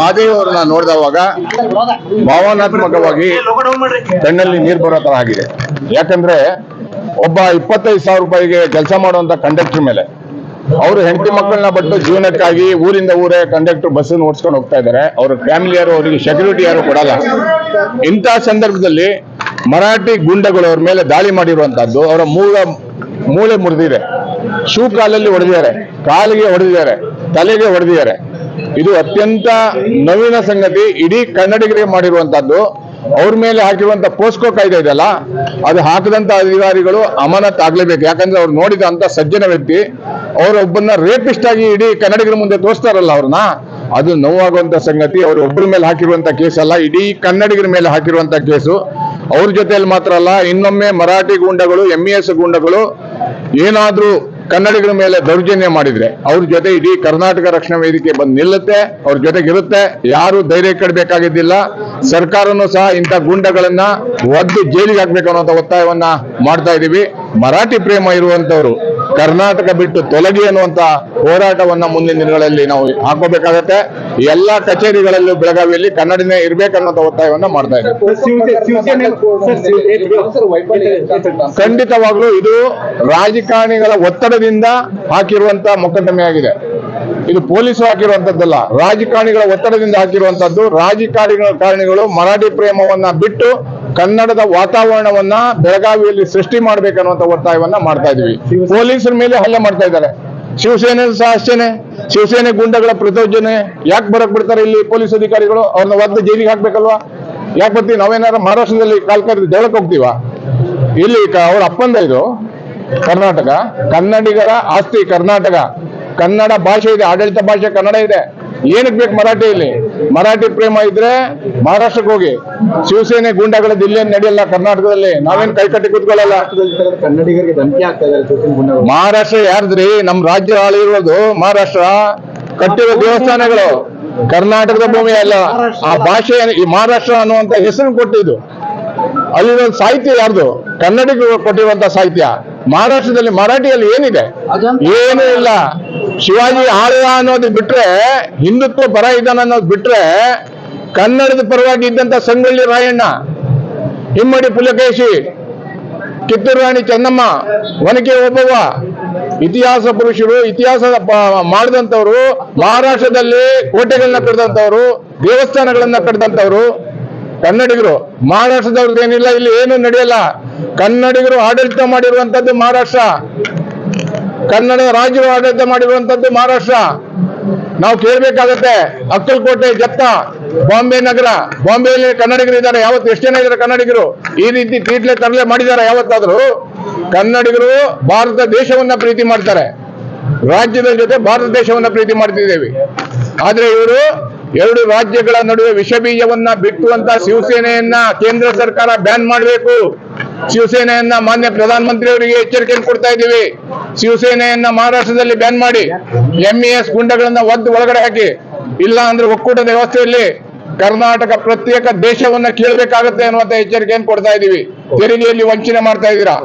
ಮಾದೇವ್ ಅವ್ರನ್ನ ನೋಡಿದವಾಗ ಭಾವನಾತ್ಮಕವಾಗಿ ಕಣ್ಣಲ್ಲಿ ನೀರು ಬರೋ ತರ ಆಗಿದೆ. ಯಾಕಂದ್ರೆ ಒಬ್ಬ ಇಪ್ಪತ್ತೈದು ಸಾವಿರ ರೂಪಾಯಿಗೆ ಕೆಲಸ ಮಾಡುವಂತ ಕಂಡಕ್ಟರ್ ಮೇಲೆ ಅವರು ಹೆಂಡತಿ ಮಕ್ಕಳನ್ನ ಬಟ್ಟು ಜೀವನಕ್ಕಾಗಿ ಊರಿಂದ ಊರೇ ಕಂಡಕ್ಟರ್ ಬಸ್ ಓಡಿಸ್ಕೊಂಡು ಹೋಗ್ತಾ ಇದ್ದಾರೆ. ಅವ್ರ ಫ್ಯಾಮಿಲಿ ಯಾರು, ಅವರಿಗೆ ಸೆಕ್ಯೂರಿಟಿ ಯಾರು ಕೊಡಲ್ಲ. ಇಂಥ ಸಂದರ್ಭದಲ್ಲಿ ಮರಾಠಿ ಗುಂಡಗಳು ಅವ್ರ ಮೇಲೆ ದಾಳಿ ಮಾಡಿರುವಂತಹದ್ದು, ಅವರ ಮೂಲ ಮೂಳೆ ಮುರಿದಿದೆ. ಶೂ ಕಾಲಲ್ಲಿ ಹೊಡೆದಿದ್ದಾರೆ. ಕಾಲಿಗೆ ಹೊಡೆದಿದ್ದಾರೆ. ತಲೆಗೆ ಹೊಡೆದಿದ್ದಾರೆ. ಇದು ಅತ್ಯಂತ ನವೀನ ಸಂಗತಿ. ಇಡೀ ಕನ್ನಡಿಗರಿಗೆ ಮಾಡಿರುವಂತಹದ್ದು. ಅವ್ರ ಮೇಲೆ ಹಾಕಿರುವಂತ ಪೋಸ್ಕೋ ಕಾಯ್ದೆ ಇದೆಯಲ್ಲ, ಅದು ಹಾಕದಂತ ಅಧಿಕಾರಿಗಳು ಅಮಾನತ್ ಆಗ್ಲೇಬೇಕು. ಯಾಕಂದ್ರೆ ಅವ್ರು ನೋಡಿದ ಅಂತ ಸಜ್ಜನ ವ್ಯಕ್ತಿ, ಅವ್ರ ಒಬ್ಬನ್ನ ರೇಪಿಸ್ಟ್ ಆಗಿ ಇಡೀ ಕನ್ನಡಿಗರ ಮುಂದೆ ತೋರಿಸ್ತಾರಲ್ಲ ಅವ್ರನ್ನ, ಅದು ನೋವಾಗುವಂತ ಸಂಗತಿ. ಅವ್ರ ಒಬ್ಬರ ಮೇಲೆ ಹಾಕಿರುವಂತ ಕೇಸ್ ಅಲ್ಲ, ಇಡೀ ಕನ್ನಡಿಗರ ಮೇಲೆ ಹಾಕಿರುವಂತ ಕೇಸು. ಅವ್ರ ಜೊತೆಯಲ್ಲಿ ಮಾತ್ರ ಅಲ್ಲ, ಇನ್ನೊಮ್ಮೆ ಮರಾಠಿ ಗೂಂಡಗಳು ಎಂ ಎಸ್ ಗೂಂಡಗಳು ಏನಾದ್ರೂ ಕನ್ನಡಿಗರ ಮೇಲೆ ದೌರ್ಜನ್ಯ ಮಾಡಿದ್ರೆ ಅವ್ರ ಜೊತೆ ಇಡೀ ಕರ್ನಾಟಕ ರಕ್ಷಣಾ ವೇದಿಕೆ ಬಂದು ನಿಲ್ಲುತ್ತೆ, ಅವ್ರ ಜೊತೆಗಿರುತ್ತೆ ಯಾರು ಧೈರ್ಯ ಕಡಬೇಕಾಗಿದ್ದಿಲ್ಲ. ಸರ್ಕಾರನು ಸಹ ಇಂಥ ಗುಂಡಗಳನ್ನ ಒದ್ದು ಜೈಲಿಗೆ ಹಾಕ್ಬೇಕು ಅನ್ನೋ ಒತ್ತಾಯವನ್ನ ಮಾಡ್ತಾ ಇದೀವಿ. ಮರಾಠಿ ಪ್ರೇಮ ಇರುವಂತವ್ರು ಕರ್ನಾಟಕ ಬಿಟ್ಟು ತೊಲಗಿ ಅನ್ನುವಂತ ಹೋರಾಟವನ್ನ ಮುಂದಿನ ದಿನಗಳಲ್ಲಿ ನಾವು ಹಾಕೋಬೇಕಾಗತ್ತೆ. ಎಲ್ಲಾ ಕಚೇರಿಗಳಲ್ಲೂ ಬೆಳಗಾವಿಯಲ್ಲಿ ಕನ್ನಡನೇ ಇರ್ಬೇಕನ್ನೋ ಒತ್ತಾಯವನ್ನ ಮಾಡ್ತಾ ಇದ್ದೀವಿ. ಖಂಡಿತವಾಗ್ಲೂ ಇದು ರಾಜಕಾರಣಿಗಳ ಒತ್ತಡದಿಂದ ಹಾಕಿರುವಂತ ಮೊಕದ್ದಮೆ ಆಗಿದೆ. ಇದು ಪೊಲೀಸರು ಹಾಕಿರುವಂತದ್ದಲ್ಲ ರಾಜಕಾರಣಿಗಳ ಒತ್ತಡದಿಂದ ಹಾಕಿರುವಂತದ್ದು ರಾಜಕಾರಣಿಗಳ ಕಾರಣಿಗಳು ಮರಾಠಿ ಪ್ರೇಮವನ್ನ ಬಿಟ್ಟು ಕನ್ನಡದ ವಾತಾವರಣವನ್ನ ಬೆಳಗಾವಿಯಲ್ಲಿ ಸೃಷ್ಟಿ ಮಾಡ್ಬೇಕನ್ನುವಂತ ಒತ್ತಾಯವನ್ನ ಮಾಡ್ತಾ ಇದೀವಿ. ಪೊಲೀಸರ ಮೇಲೆ ಹಲ್ಲೆ ಮಾಡ್ತಾ ಇದ್ದಾರೆ. ಶಿವಸೇನೆ ಸಹ ಅಷ್ಟೇನೆ. ಶಿವಸೇನೆ ಗುಂಡಗಳ ಪ್ರಚೋದನೆ ಯಾಕೆ ಬರಕ್ ಬಿಡ್ತಾರೆ ಇಲ್ಲಿ ಪೊಲೀಸ್ ಅಧಿಕಾರಿಗಳು? ಅವ್ರನ್ನ ಒದ್ದು ಜೈಲಿಗೆ ಹಾಕ್ಬೇಕಲ್ವಾ? ಯಾಕೆ ಬರ್ತೀವಿ ನಾವೇನಾರ ಮಹಾರಾಷ್ಟ್ರದಲ್ಲಿ ಕಾಲ್ಕರಿ ದೇಳಕ್ ಹೋಗ್ತೀವ? ಇಲ್ಲಿ ಅವ್ರ ಅಪ್ಪಂದ ಇದು, ಕರ್ನಾಟಕ. ಕನ್ನಡಿಗರ ಆಸ್ತಿ ಕರ್ನಾಟಕ. ಕನ್ನಡ ಭಾಷೆ ಇದೆ, ಆಡಳಿತ ಭಾಷೆ ಕನ್ನಡ ಇದೆ. ಏನಕ್ಕೆ ಬೇಕು ಮರಾಠಿ ಇಲ್ಲಿ ಮರಾಠಿ ಪ್ರೇಮ ಇದ್ರೆ ಮಹಾರಾಷ್ಟ್ರಕ್ಕೆ ಹೋಗಿ. ಶಿವಸೇನೆ ಗೂಂಡಾಗಳ ದಿಲ್ಲಿ ನಡೆಯಲ್ಲ ಕರ್ನಾಟಕದಲ್ಲಿ ನಾವೇನ್ ಕೈ ಕಟ್ಟಿ ಕೂತ್ಕೊಳ್ಳಲ್ಲ? ಕನ್ನಡಿಗರಿಗೆ ಧಮಕಿ ಆಗ್ತಾ ಇದ್ದಾರೆ ಮಹಾರಾಷ್ಟ್ರ ಯಾರ್ದ್ರಿ? ನಮ್ ರಾಜ್ಯ ಆಳಿರೋದು ಮಹಾರಾಷ್ಟ್ರ. ಕಟ್ಟಿರೋ ದೇವಸ್ಥಾನಗಳು ಕರ್ನಾಟಕದ ಭೂಮಿ ಅಲ್ಲ. ಆ ಭಾಷೆ ಈ ಮಹಾರಾಷ್ಟ್ರ ಅನ್ನುವಂತ ಹೆಸರು ಕೊಟ್ಟಿದ್ದು. ಅಲ್ಲಿರೋ ಸಾಹಿತ್ಯ ಯಾರ್ದು? ಕನ್ನಡಿಗರು ಕೊಟ್ಟಿರುವಂತ ಸಾಹಿತ್ಯ. ಮಹಾರಾಷ್ಟ್ರದಲ್ಲಿ ಮರಾಠಿಯಲ್ಲಿ ಏನಿದೆ? ಏನೂ ಇಲ್ಲ. ಶಿವಾಜಿ ಆಳ್ವ ಅನ್ನೋದು ಬಿಟ್ರೆ, ಹಿಂದುತ್ವ ಪರ ಇದ್ದಾನ ಅನ್ನೋದು ಬಿಟ್ರೆ, ಕನ್ನಡದ ಪರವಾಗಿ ಇದ್ದಂತ ಸಂಗೊಳ್ಳಿ ರಾಯಣ್ಣ ಹಿಮ್ಮಡಿ ಪುಲಕೇಶಿ, ಕಿತ್ತೂರು ರಾಣಿ ಚೆನ್ನಮ್ಮ, ಒನಕೆ ಒಬ್ಬವ್ವ, ಇತಿಹಾಸ ಪುರುಷರು, ಇತಿಹಾಸ ಮಾಡಿದಂಥವ್ರು, ಮಹಾರಾಷ್ಟ್ರದಲ್ಲಿ ಕೋಟೆಗಳನ್ನ ಕಟ್ಟಿದಂಥವ್ರು ದೇವಸ್ಥಾನಗಳನ್ನ ಕಟ್ಟಿದಂಥವ್ರು ಕನ್ನಡಿಗರು. ಮಹಾರಾಷ್ಟ್ರದವ್ರದ್ದು ಏನಿಲ್ಲ, ಇಲ್ಲಿ ಏನು ನಡೆಯಲ್ಲ. ಕನ್ನಡಿಗರು ಆಡಳಿತ ಮಾಡಿರುವಂತದ್ದು ಮಹಾರಾಷ್ಟ್ರ. ಕನ್ನಡ ರಾಜ್ಯವು ಆಡಳಿತ ಮಾಡಿರುವಂತದ್ದು ಮಹಾರಾಷ್ಟ್ರ. ನಾವು ಕೇಳಬೇಕಾಗತ್ತೆ ಅಕ್ಕಲಕೋಟೆ ಜತ್ತ ಬಾಂಬೆ ನಗರ. ಬಾಂಬೆಯಲ್ಲಿ ಕನ್ನಡಿಗರು ಇದ್ದಾರೆ, ಯಾವತ್ತು ಎಷ್ಟು ಇದ್ದಾರೆ ಕನ್ನಡಿಗರು. ಈ ರೀತಿ ತೀಟ್ಲೆ ತರಲೆ ಮಾಡಿದ್ದಾರೆ, ಯಾವತ್ತಾದ್ರೂ. ಕನ್ನಡಿಗರು ಭಾರತ ದೇಶವನ್ನ ಪ್ರೀತಿ ಮಾಡ್ತಾರೆ. ರಾಜ್ಯದ ಜೊತೆ ಭಾರತ ದೇಶವನ್ನ ಪ್ರೀತಿ ಮಾಡ್ತಿದ್ದೇವೆ. ಆದ್ರೆ ಇವರು ಎರಡು ರಾಜ್ಯಗಳ ನಡುವೆ ವಿಷ ಬೀಜವನ್ನ ಬಿಟ್ಟುವಂತ ಶಿವಸೇನೆಯನ್ನ ಕೇಂದ್ರ ಸರ್ಕಾರ ಬ್ಯಾನ್ ಮಾಡಬೇಕು. ಶಿವಸೇನೆಯನ್ನ ಮಾನ್ಯ ಪ್ರಧಾನಮಂತ್ರಿಯವರಿಗೆ ಎಚ್ಚರಿಕೆಯನ್ನು ಕೊಡ್ತಾ ಇದ್ದೀವಿ. ಶಿವಸೇನೆಯನ್ನ ಮಹಾರಾಷ್ಟ್ರದಲ್ಲಿ ಬ್ಯಾನ್ ಮಾಡಿ ಎಂಇಎಸ್ ಗುಂಡಗಳನ್ನ ಒದ್ದು ಒಳಗಡೆ ಹಾಕಿ. ಇಲ್ಲ ಅಂದ್ರೆ ಒಕ್ಕೂಟದ ವ್ಯವಸ್ಥೆಯಲ್ಲಿ ಕರ್ನಾಟಕ ಪ್ರತ್ಯೇಕ ದೇಶವನ್ನ ಕೇಳಬೇಕಾಗುತ್ತೆ ಅನ್ನುವಂತ ಎಚ್ಚರಿಕೆಯನ್ನು ಕೊಡ್ತಾ ಇದ್ದೀವಿ. ತೆರಿಗೆಯಲ್ಲಿ ವಂಚನೆ ಮಾಡ್ತಾ ಇದ್ದೀರಾ?